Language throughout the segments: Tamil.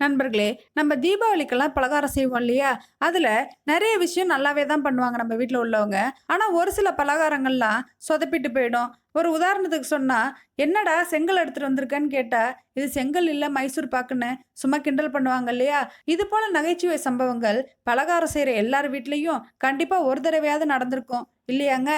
நண்பர்களே நம்ம தீபாவளிக்கெல்லாம் பலகாரம் செய்வோம் இல்லையா? அதில் நிறைய விஷயம் நல்லாவே தான் பண்ணுவாங்க நம்ம வீட்டில் உள்ளவங்க. ஆனால் ஒரு சில பலகாரங்கள்லாம் சொதப்பிட்டு போயிடும். ஒரு உதாரணத்துக்கு சொன்னால் என்னடா செங்கல் எடுத்துகிட்டு வந்திருக்கேன்னு கேட்டால் இது செங்கல் இல்லை மைசூர் பாக்குன்னு சும்மா கிண்டல் பண்ணுவாங்க இல்லையா? இது போல் நகைச்சுவை சம்பவங்கள் பலகாரம் செய்கிற எல்லார் வீட்லேயும் கண்டிப்பாக ஒரு தடவையாவது நடந்திருக்கும். இல்லையாங்க?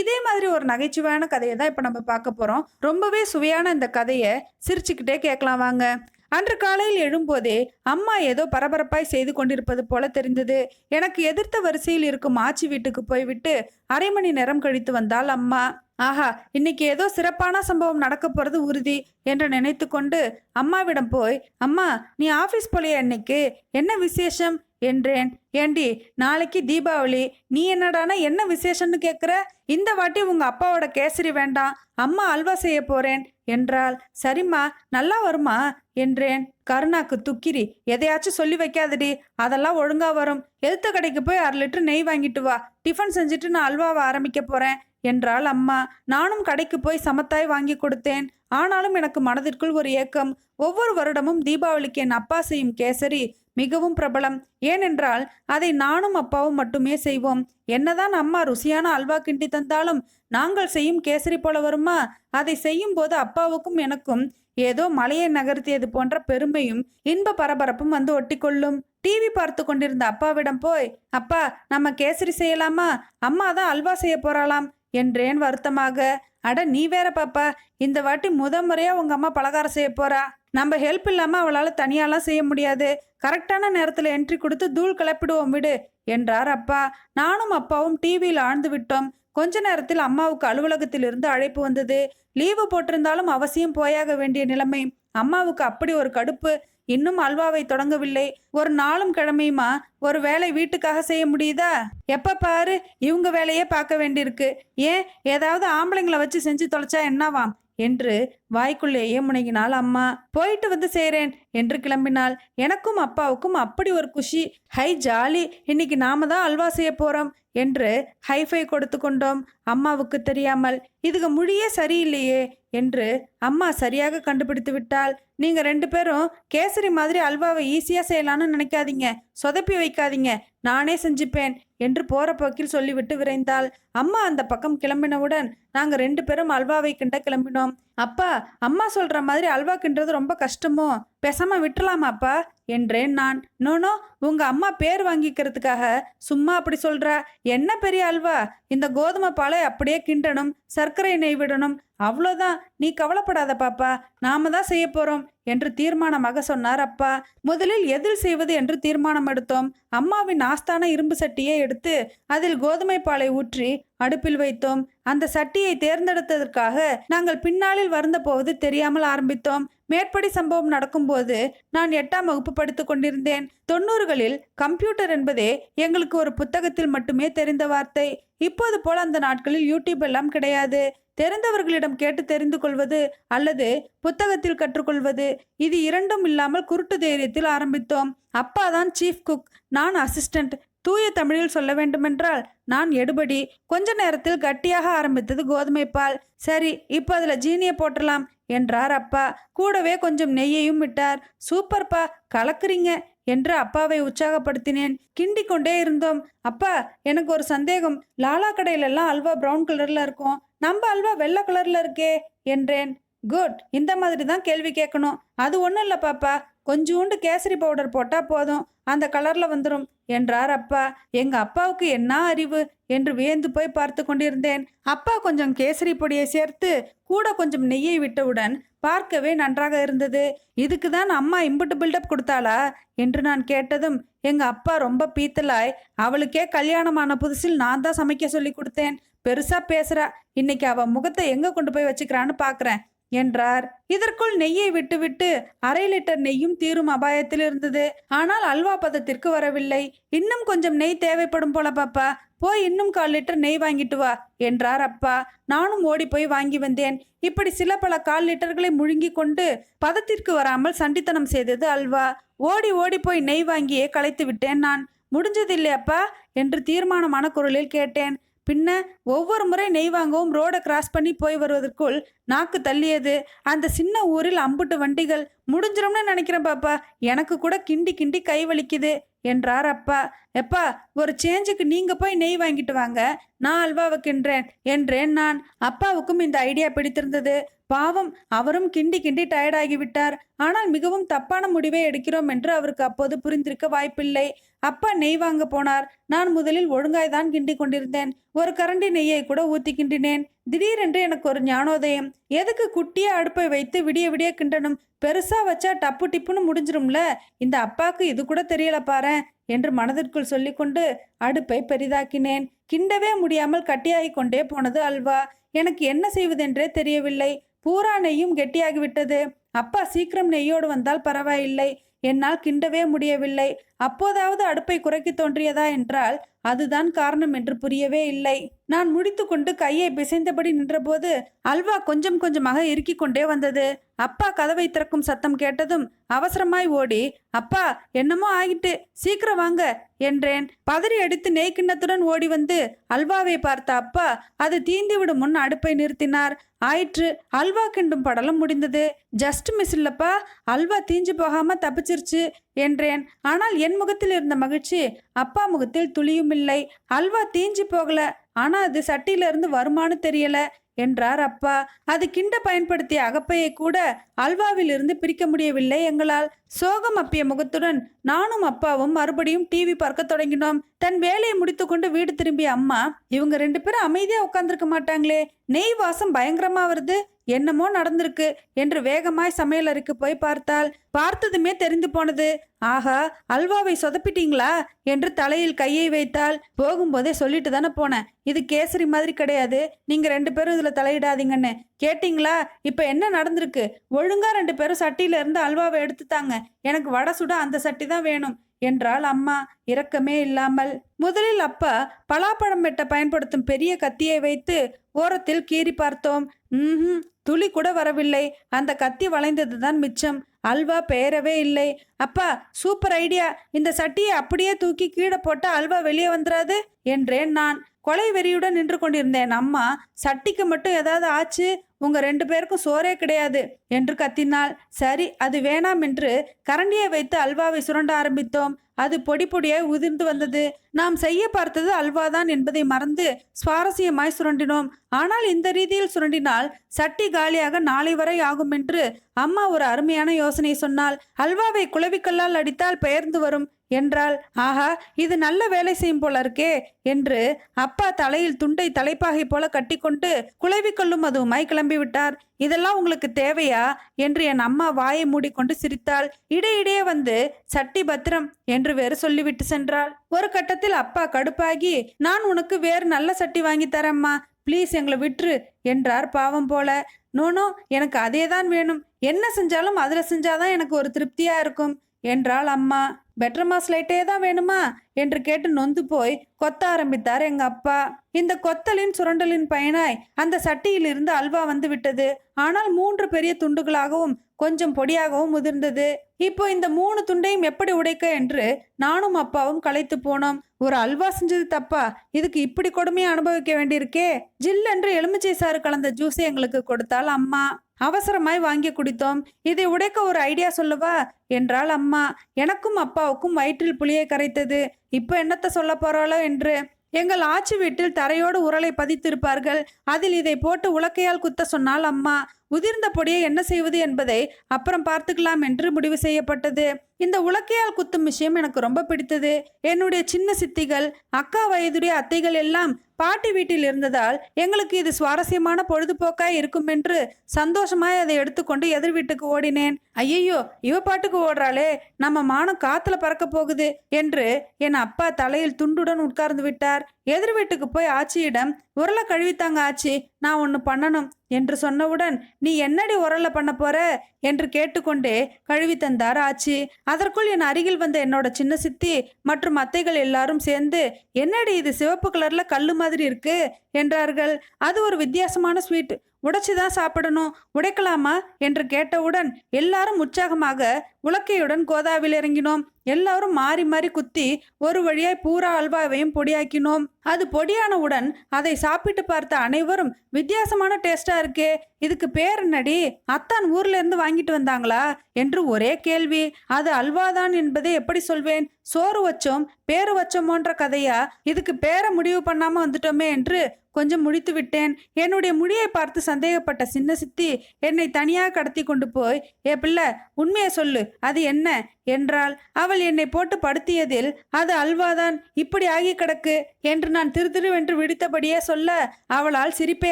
இதே மாதிரி ஒரு நகைச்சுவையான கதையை தான் இப்போ நம்ம பார்க்க போகிறோம் ரொம்பவே சுவையான இந்த கதையை சிரிச்சுக்கிட்டே கேட்கலாம் வாங்க. அன்று காலையில் எழும்போதே அம்மா ஏதோ பரபரப்பாய் செய்து கொண்டிருப்பது போல தெரிந்தது. எனக்கு எதிர்த்த வரிசையில் இருக்கும் ஆச்சி வீட்டுக்கு போய்விட்டு அரை மணி நேரம் கழித்து வந்தால் அம்மா. ஆஹா இன்னைக்கு ஏதோ சிறப்பான சம்பவம் நடக்க போறது உறுதி என்று நினைத்து கொண்டு அம்மாவிடம் போய் அம்மா நீ ஆபீஸ் போலியா இன்னைக்கு? என்ன விசேஷம்? என்றேன். ஏண்டி நாளைக்கு தீபாவளி. நீ என்னடானா என்ன விசேஷம்னு கேட்குற இந்த வாட்டி உங்க அப்பாவோட கேசரி வேண்டாம். அம்மா அல்வா செய்ய போறேன். என்றால் சரிம்மா நல்லா வருமா? என்றேன். கருணாக்கு துக்கிரி. எதையாச்சும் சொல்லி வைக்காதடி. அதெல்லாம் ஒழுங்கா வரும். எழுத்த கடைக்கு போய் அரை லிட்டர் நெய் வாங்கிட்டு வா. டிஃபன் செஞ்சுட்டு நான் அல்வாவை ஆரம்பிக்க போறேன் என்றாள் அம்மா. நானும் கடைக்கு போய் சமத்தாய் வாங்கி கொடுத்தேன். ஆனாலும் எனக்கு மனதிற்குள் ஒரு ஏக்கம். ஒவ்வொரு வருடமும் தீபாவளிக்கு என் அப்பா செய்யும் கேசரி மிகவும் பிரபலம். ஏனென்றால் அதை நானும் அப்பாவும் மட்டுமே செய்வோம். என்னதான் அம்மா ருசியான அல்வா கிண்டி தந்தாலும் நாங்கள் செய்யும் கேசரி போல வருமா? அதை செய்யும் போது அப்பாவுக்கும் எனக்கும் ஏதோ மலையை நகர்த்தியது போன்ற பெருமையும் இன்ப பரபரப்பும் வந்து ஒட்டிக்கொள்ளும். டிவி பார்த்து கொண்டிருந்த அப்பாவிடம் போய் அப்பா நம்ம கேசரி செய்யலாமா? அம்மா தான் அல்வா செய்ய போறாளாம். என்றேன் வருத்தமாக. அட நீ வேற பாப்பா இந்த வாட்டி முத முறையா உங்க அம்மா பலகாரம் செய்ய போறா. நம்ம ஹெல்ப் இல்லாம அவளால தனியாலாம் செய்ய முடியாது. கரெக்டான நேரத்துல என்ட்ரி கொடுத்து தூள் கிளப்பிடுவோம் விடு என்றார் அப்பா. நானும் அப்பாவும் டிவியில் ஆழ்ந்து விட்டோம். கொஞ்ச நேரத்தில் அம்மாவுக்கு அலுவலகத்திலிருந்து அழைப்பு வந்தது. லீவு போட்டிருந்தாலும் அவசியம் போயாக வேண்டிய நிலைமை. அம்மாவுக்கு அப்படி ஒரு கடுப்பு இன்னும் அல்வாவை தொடங்கவில்லை. ஒரு நாளும் கிழமையுமா? ஒரு வேலை வீட்டுக்காக செய்ய முடியுதா? எப்ப பாரு இவங்க வேலையே பார்க்க வேண்டியிருக்கு. ஏன்? ஏதாவது ஆம்பளைங்களை வச்சு செஞ்சு தொலைச்சா என்னவாம்? என்று வாய்க்குள்ளேயே முனகினாள் அம்மா போயிட்டு வந்து செய்கிறேன் என்று கிளம்பினாள். எனக்கும் அப்பாவுக்கும் அப்படி ஒரு குஷி. Hi jolly. இன்னைக்கு நாம தான் அல்வா செய்ய போறோம் என்று ஹைஃபை கொடுத்து கொண்டோம். அம்மாவுக்கு தெரியாமல். இதுக்கு மொழியே சரியில்லையே என்று அம்மா சரியாக கண்டுபிடித்து விட்டாள். நீங்க ரெண்டு பேரும் கேசரி மாதிரி அல்வாவை ஈஸியா செய்யலாம்னு நினைக்காதீங்க. சொதப்பி வைக்காதீங்க. நானே செஞ்சுப்பேன் என்று போற போக்கில் சொல்லிவிட்டு விரைந்தாள். அம்மா அந்த பக்கம் கிளம்பினவுடன் நாங்க ரெண்டு பேரும் அல்வாவை கிண்ட கிளம்பினோம். அப்பா அம்மா சொல்கிற மாதிரி அல்வா கிண்டுறது ரொம்ப கஷ்டமோ? பேசாம விட்டுலாமாப்பா என்றேன் நான். நோனோ உங்கள் அம்மா பேர் வாங்கிக்கிறதுக்காக சும்மா அப்படி சொல்கிறா என்ன பெரிய அல்வா? இந்த கோதுமை பாலை அப்படியே கிண்டணும் சர்க்கரை நெய் விடணும். அவ்வளோதான். நீ கவலைப்படாத பாப்பா. நாம தான் செய்ய போகிறோம் என்று தீர்மானமாக சொன்னார். அப்பா முதலில் எதில் செய்வது என்று தீர்மானம் எடுத்தோம். அம்மாவின் ஆஸ்தான இரும்பு சட்டியை எடுத்து அதில் கோதுமை பாலை ஊற்றி அடுப்பில் வைத்தோம். அந்த சட்டியை தேர்ந்தெடுத்ததற்காக நாங்கள் பின்னாளில் வருந்த போவது தெரியாமல் ஆரம்பித்தோம். மேற்படி சம்பவம் நடக்கும்போது நான் எட்டாம் வகுப்பு படித்துக் கொண்டிருந்தேன். தொண்ணூறுகளில் கம்ப்யூட்டர் என்பதே எங்களுக்கு ஒரு புத்தகத்தில் மட்டுமே தெரிந்த வார்த்தை. இப்போது போல் அந்த நாட்களில் யூடியூப் எல்லாம் கிடையாது. தெரிந்தவர்களிடம் கேட்டு தெரிந்து கொள்வது அல்லது புத்தகத்தில் கற்றுக்கொள்வது இது இரண்டும் இல்லாமல் குருட்டு தைரியத்தில் ஆரம்பித்தோம். அப்பா தான் சீஃப் குக் நான் அசிஸ்டன்ட் தூய தமிழில் சொல்ல வேண்டுமென்றால் நான் எடுபடி. கொஞ்ச நேரத்தில் கட்டியாக ஆரம்பித்தது கோதுமை பால். சரி இப்போ அதில் ஜீனியை போட்டலாம் என்றார் அப்பா. கூடவே கொஞ்சம் நெய்யையும் விட்டார். சூப்பர்ப்பா கலக்குறீங்க. என்று அப்பாவை உற்சாகப்படுத்தினேன். கிண்டி கொண்டே இருந்தோம். அப்பா எனக்கு ஒரு சந்தேகம். லாலா கடையிலெல்லாம் அல்வா பிரவுன் கலர்ல இருக்கும். நம்ம அல்வா வெள்ளை கலர்ல இருக்கே என்றேன். குட். இந்த மாதிரி தான் கேள்வி கேட்கணும். அது ஒன்றும் இல்லை பாப்பா. கொஞ்சோண்டு கேசரி பவுடர் போட்டால் போதும். அந்த கலரில் வந்துடும் என்றார் அப்பா. எங்கள் அப்பாவுக்கு என்ன அறிவு? என்று வியந்து போய் பார்த்து கொண்டிருந்தேன். அப்பா கொஞ்சம் கேசரி பொடியை சேர்த்து கூட கொஞ்சம் நெய்யை விட்டவுடன் பார்க்கவே நன்றாக இருந்தது. இதுக்கு தான் அம்மா இம்புட்டு பில்டப் கொடுத்தாளா? என்று நான் கேட்டதும் எங்கள் அப்பா ரொம்ப பீத்தலாய். அவளுக்கே கல்யாணமான புதுசில் நான் தான் சமைக்க சொல்லி கொடுத்தேன். பெருசாக பேசுகிறா இன்னைக்கு அவள் முகத்தை எங்கே கொண்டு போய் வச்சுக்கிறான்னு பார்க்குறேன் என்றார். இதற்குள் நெய்யை விட்டுவிட்டு அரை லிட்டர் நெய்யும் தீரும் அபாயத்தில் இருந்தது. ஆனால் அல்வா பதத்திற்கு வரவில்லை. இன்னும் கொஞ்சம் நெய் தேவைப்படும் போல பாப்பா. போய் இன்னும் கால் லிட்டர் நெய் வாங்கிட்டு வா என்றார் அப்பா. நானும் ஓடி போய் வாங்கி வந்தேன். இப்படி சில பல கால் லிட்டர்களை முழுங்கி கொண்டு பதத்திற்கு வராமல் சண்டித்தனம் செய்தது அல்வா. ஓடி ஓடி போய் நெய் வாங்கியே களைத்து விட்டேன் நான். முடிஞ்சதில்லையப்பா என்று தீர்மானமான குரலில் கேட்டேன். பின்ன ஒவ்வொரு முறை நெய் வாங்கவும் ரோடை கிராஸ் பண்ணி போய் வருவதற்குள் நாக்கு தள்ளியது. அந்த சின்ன ஊரில் அம்புட்டு வண்டிகள் முடிஞ்சிரும்னு நினைக்கிறேன் பாப்பா. எனக்கு கூட கிண்டி கிண்டி கை வலிக்குது என்றார் அப்பா. எப்பா ஒரு சேஞ்சுக்கு நீங்கள் போய் நெய் வாங்கிட்டு வாங்க. நான் அல்வா வைக்கின்றேன் என்றேன் நான். அப்பாவுக்கும் இந்த ஐடியா பிடித்திருந்தது. பாவம் அவரும் கிண்டி கிண்டி டயர்டாகி விட்டார் ஆனால் மிகவும் தப்பான முடிவை எடுக்கிறோம் என்று அவருக்கு அப்போது புரிந்திருக்க வாய்ப்பில்லை. அப்பா நெய் வாங்க போனார். நான் முதலில் ஒழுங்காய் தான் கிண்டி கொண்டிருந்தேன். ஒரு கரண்டி நெய்யை கூட ஊத்தி கிண்டினேன். திடீரென்று எனக்கு ஒரு ஞானோதயம். எதுக்கு குட்டிய அடுப்பை வைத்து விடிய விடிய கிண்டணும்? பெருசா வச்சா டப்பு டிப்புன்னு முடிஞ்சிரும்ல. இந்த அப்பாக்கு இது கூட தெரியல பாரேன் என்று மனதிற்குள் சொல்லிக்கொண்டு அடுப்பை பெரிதாக்கினேன். கிண்டவே முடியாமல் கட்டியாகி கொண்டே போனது அல்வா. எனக்கு என்ன செய்வதென்றே தெரியவில்லை. பூரா நெய்யும் கெட்டியாகிவிட்டது. அப்பா சீக்கிரம் நெய்யோடு வந்தால் பரவாயில்லை. என்னால் கிண்டவே முடியவில்லை. அப்போதாவது அடுப்பை குறைக்க தோன்றியதா என்றால் அதுதான் காரணம் என்று புரியவே இல்லை. நான் முடித்துக்கொண்டு கையை பிசைந்தபடி நின்றபோது அல்வா கொஞ்சம் கொஞ்சமாக இறுக்கிக் கொண்டே வந்தது. அப்பா கதவை திறக்கும் சத்தம் கேட்டதும் அவசரமாய் ஓடி அப்பா என்னமோ ஆகிட்டு சீக்கிரம் வாங்க என்றேன். பதறி அடித்து நெய் கிண்ணத்துடன் ஓடி வந்து அல்வாவை பார்த்த அப்பா அது தீந்திவிடும் முன் அடுப்பை நிறுத்தினார். ஆயிற்று அல்வா கிண்டும் படலம் முடிந்தது. ஜஸ்ட் மிஸ் இல்லப்பா அல்வா தீஞ்சு போகாம தப்பிச்சிருச்சு. என்றேன். ஆனால் என் முகத்தில் இருந்த மகிழ்ச்சி அப்பா முகத்தில் துளியும் இல்லை அல்வா தீஞ்சு போகல. ஆனா அது சட்டியிலிருந்து வருமானு தெரியல என்றார் அப்பா. அது கிண்ட பயன்படுத்திய அகப்பையை கூட அல்வாவில் இருந்து பிரிக்க முடியவில்லை எங்களால். சோகம் அப்பிய முகத்துடன் நானும் அப்பாவும் மறுபடியும் டிவி பார்க்க தொடங்கினோம். தன் வேலையை முடித்துக்கொண்டு வீடு திரும்பிய அம்மா இவங்க ரெண்டு பேரும் அமைதியா உட்காந்துருக்க மாட்டாங்களே நெய் வாசம் பயங்கரமா வருது. என்னமோ நடந்திருக்கு என்று வேகமாய் சமையலறைக்கு போய் பார்த்தாள் பார்த்ததுமே தெரிந்து போனது. ஆஹா அல்வாவை சொதப்பிட்டீங்களா? என்று தலையில் கையை வைத்தாள் போகும்போதே சொல்லிட்டு தானே போனேன். இது கேசரி மாதிரி கிடையாது. நீங்க ரெண்டு பேரும் இதுல தலையிடாதீங்கன்னு. கேட்டிங்களா? இப்ப என்ன நடந்திருக்கு? ஒழுங்கா ரெண்டு பேரும் சட்டியில இருந்து அல்வாவை எடுத்துத்தாங்க. எனக்கு வடை சுட அந்த சட்டி தான் வேணும். என்றாள் அம்மா. இரக்கமே இல்லாமல் முதலில் அப்பா பலாப்பழம் வெட்ட பயன்படுத்தும் பெரிய கத்தியை வைத்து ஓரத்தில் கீறி பார்த்தோம். ம் துளி கூட வரவில்லை. அந்த கத்தி வளைந்ததுதான் மிச்சம். அல்வா பெயரவே இல்லை. அப்பா சூப்பர் ஐடியா. இந்த சட்டியை அப்படியே தூக்கி கீழே போட்டால் அல்வா வெளியே வந்துடாது என்றேன் நான். கொலை வெறியுடன் நின்று கொண்டிருந்தேன். அம்மா சட்டிக்கு மட்டும் ஏதாவது ஆச்சு? உங்க ரெண்டு பேருக்கும் சோறே கிடையாது என்று கத்தினாள் சரி அது வேணாம் என்று கரண்டியை வைத்து அல்வாவை சுரண்ட ஆரம்பித்தோம். அது பொடி பொடியாய் உதிர்ந்து வந்தது. நாம் செய்ய பார்த்தது அல்வாதான் என்பதை மறந்து சுவாரஸ்யமாய் சுரண்டினோம். ஆனால் இந்த ரீதியில் சுரண்டினால் சட்டி காலியாக நாளை வரை ஆகும் என்று அம்மா ஒரு அருமையான யோசனை சொன்னாள் அல்வாவை குளவிக்கல்லால் அடித்தால் பெயர்ந்து வரும் என்றாள். ஆஹா இது நல்ல வேலை செய்யும் போல இருக்கே என்று அப்பா தலையில் துண்டை தலைப்பாகை போல கட்டிக்கொண்டு குளவிக்கொள்ளும் அதுவுமாய் கிளம்பிவிட்டார். இதெல்லாம் உங்களுக்கு தேவையா? என்று என் அம்மா வாயை மூடிக்கொண்டு சிரித்தாள். இடையிடையே வந்து சட்டி பத்திரம் என்று வேறு சொல்லிவிட்டு சென்றாள். ஒரு கட்டத்தில் அப்பா கடுப்பாகி நான் உனக்கு வேறு நல்ல சட்டி வாங்கி தரேம்மா. ப்ளீஸ் எங்களை விட்டுரு என்றார் பாவம் போல. நோனோ எனக்கு அதே தான் வேணும். என்ன செஞ்சாலும் அதில் செஞ்சாதான் எனக்கு ஒரு திருப்தியாக இருக்கும். என்றாள் அம்மா. பெட்ரமா மாஸ் லைட்டே தான் வேணுமா? என்று கேட்டு நொந்து போய் கொத்த ஆரம்பித்தார் எங்க அப்பா. இந்த கொத்தலின் சுரண்டலின் பயனாய் அந்த சட்டியிலிருந்து அல்வா வந்து விட்டது. ஆனால் மூன்று பெரிய துண்டுகளாகவும் கொஞ்சம் பொடியாகவும் முதிர்ந்தது. இப்போ இந்த மூணு துண்டையும் எப்படி உடைக்க? என்று நானும் அப்பாவும் களைத்து போனோம். ஒரு அல்வா செஞ்சது தப்பா? இதுக்கு இப்படி கொடுமையை அனுபவிக்க வேண்டியிருக்கே? ஜில்லென்று எலுமிச்சை சாறு கலந்த ஜூஸை எங்களுக்கு கொடுத்தால் அம்மா. அவசரமாய் வாங்கி குடித்தோம். இதை உடைக்க ஒரு ஐடியா சொல்லவா? என்றாள் அம்மா. எனக்கும் அப்பாவுக்கும் வயிற்றில் புளியை கரைத்தது. இப்போ என்னத்தை சொல்ல போறாளோ என்று. எங்கள் ஆச்சி வீட்டில் தரையோடு உரலை பதித்திருப்பார்கள். அதில் இதை போட்டு உலக்கையால் குத்த சொன்னால் அம்மா. உதிர்ந்த பொடியை என்ன செய்வது என்பதை அப்புறம் பார்த்துக்கலாம் என்று முடிவு செய்யப்பட்டது. இந்த உலக்கையால் குத்தும் விஷயம் எனக்கு ரொம்ப பிடித்தது. என்னுடைய சின்ன சித்திகள் அக்கா வயதுடைய அத்தைகள் எல்லாம் பாட்டி வீட்டில் இருந்ததால் எங்களுக்கு இது சுவாரஸ்யமான பொழுதுபோக்காய் இருக்கும் என்று சந்தோஷமாய் அதை எடுத்துக்கொண்டு எதிர் வீட்டுக்கு ஓடினேன். ஐயையோ இவ பாட்டுக்கு ஓடுறாளே நம்ம மானம் காத்துல பறக்க போகுது என்று என் அப்பா தலையில் துண்டுடன் உட்கார்ந்து விட்டார். எதிர் வீட்டுக்கு போய் ஆச்சியிடம் உரலை கழுவித்தாங்க ஆச்சி நான் ஒன்று பண்ணணும் என்று சொன்னவுடன் நீ என்னடி உரலை பண்ண போற? என்று கேட்டுக்கொண்டே கழுவி தந்தார் ஆச்சி. அதற்குள் என் அருகில் வந்த என்னோட சின்ன சித்தி மற்றும் அத்தைகள் எல்லாரும் சேர்ந்து என்னடி இது சிவப்பு கலர்ல கல்லு மாதிரி இருக்கு? என்றார்கள். அது ஒரு வித்தியாசமான ஸ்வீட். உடைச்சு தான் சாப்பிடணும். உடைக்கலாமா? என்று கேட்டவுடன் எல்லாரும் உற்சாகமாக உலக்கையுடன் கோதாவில் இறங்கினோம். எல்லாரும் மாறி மாறி குத்தி ஒரு வழியாய் பூரா அல்வாவையும் பொடியாக்கினோம். அது பொடியானவுடன் அதை சாப்பிட்டு பார்த்த அனைவரும் வித்தியாசமான டேஸ்டா இருக்கே இதுக்கு பேர் என்னடி? அத்தான் ஊர்ல இருந்து வாங்கிட்டு வந்தாங்களா? என்று ஒரே கேள்வி. அது அல்வாதான் என்பதை எப்படி சொல்வேன்? சோறு வச்சோம் பேரு வச்சோமோன்ற கதையா? இதுக்கு பேரை முடிவு பண்ணாம வந்துட்டோமே என்று கொஞ்சம் முடித்து விட்டேன். என்னுடைய முடியை பார்த்து சந்தேகப்பட்ட சின்ன சித்தி என்னை தனியாக கடத்தி கொண்டு போய் ஏ பிள்ளை உண்மையை சொல்லு அது என்ன? என்றாள். அவள் என்னை போட்டு படுத்தியதில் அது அல்வாதான் இப்படி ஆகி கிடக்கு என்று நான் திரு திருவென்று விடுத்தபடியே சொல்ல அவளால் சிரிப்பை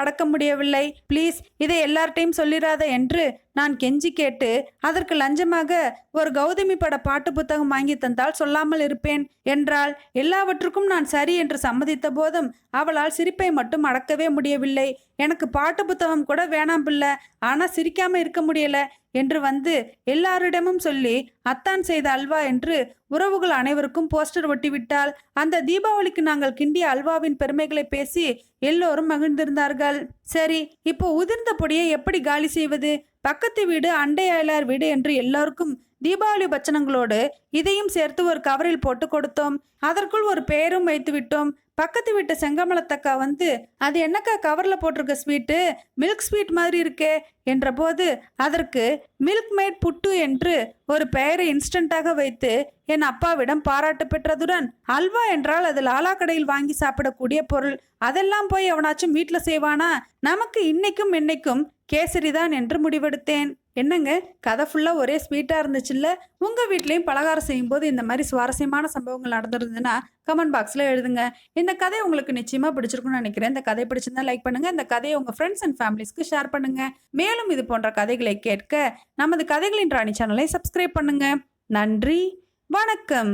அடக்க முடியவில்லை. ப்ளீஸ் இதை எல்லார்ட்டையும் சொல்லிராத என்று நான் கெஞ்சி கேட்டு அதற்கு லஞ்சமாக ஒரு கௌதமி பட பாட்டு புத்தகம் வாங்கி தந்தால் சொல்லாமல் இருப்பேன் என்றால் எல்லாவற்றுக்கும் நான் சரி என்று சம்மதித்த போதும் அவளால் சிரிப்பை மட்டும் அடக்கவே முடியவில்லை. எனக்கு பாட்டு புத்தகம் கூட வேணாம் பிள்ளை. ஆனால் சிரிக்காமல் இருக்க முடியல. என்று வந்து எல்லாரிடமும் சொல்லி அத்தான் செய்த அல்வா என்று உறவுகள் அனைவருக்கும் போஸ்டர் ஒட்டிவிட்டால் அந்த தீபாவளிக்கு நாங்கள் கிண்டிய அல்வாவின் பெருமைகளை பேசி எல்லோரும் மகிழ்ந்திருந்தார்கள். சரி இப்போ உதிர்ந்த பொடியை எப்படி காலி செய்வது? பக்கத்து வீடு அண்டை அயலார் வீடு என்று எல்லோருக்கும் தீபாவளி பச்சனங்களோடு இதையும் சேர்த்து ஒரு கவரில் போட்டு கொடுத்தோம். அதற்குள் ஒரு பெயரும் வைத்து விட்டோம் பக்கத்து வீட்டு செங்கமலத்தக்கா வந்து அது என்னக்கா கவரில் போட்டிருக்க ஸ்வீட்டு? மில்க் ஸ்வீட் மாதிரி இருக்கே என்றபோது அதற்கு மில்க் மேட் புட்டு என்று ஒரு பெயரை இன்ஸ்டண்ட்டாக வைத்து என் அப்பாவிடம் பாராட்டு பெற்றதுடன் அல்வா என்றால் அது லாலா கடையில் வாங்கி சாப்பிடக்கூடிய பொருள். அதெல்லாம் போய் எவனாச்சும் வீட்டில் செய்வானா? நமக்கு இன்னைக்கும் என்னைக்கும் கேசரி தான் என்று முடிவெடுத்தேன். என்னங்க? கதை ஃபுல்லாக ஒரே ஸ்வீட்டாக இருந்துச்சுல்ல? உங்கள் வீட்லேயும் பலகாரம் செய்யும்போது இந்த மாதிரி சுவாரஸ்யமான சம்பவங்கள் நடந்திருந்ததுன்னா கமெண்ட் பாக்ஸில் எழுதுங்க. இந்த கதை உங்களுக்கு நிச்சயமாக பிடிச்சிருக்குன்னு நினைக்கிறேன். இந்த கதை பிடிச்சிருந்தா லைக் பண்ணுங்கள் இந்த கதையை உங்கள் ஃப்ரெண்ட்ஸ் அண்ட் ஃபேமிலிஸ்க்கு ஷேர் பண்ணுங்கள் மேலும் இது போன்ற கதைகளை கேட்க நமது கதைகளின் ராணி சேனலை சப்ஸ்கிரைப் பண்ணுங்க. நன்றி. வணக்கம்.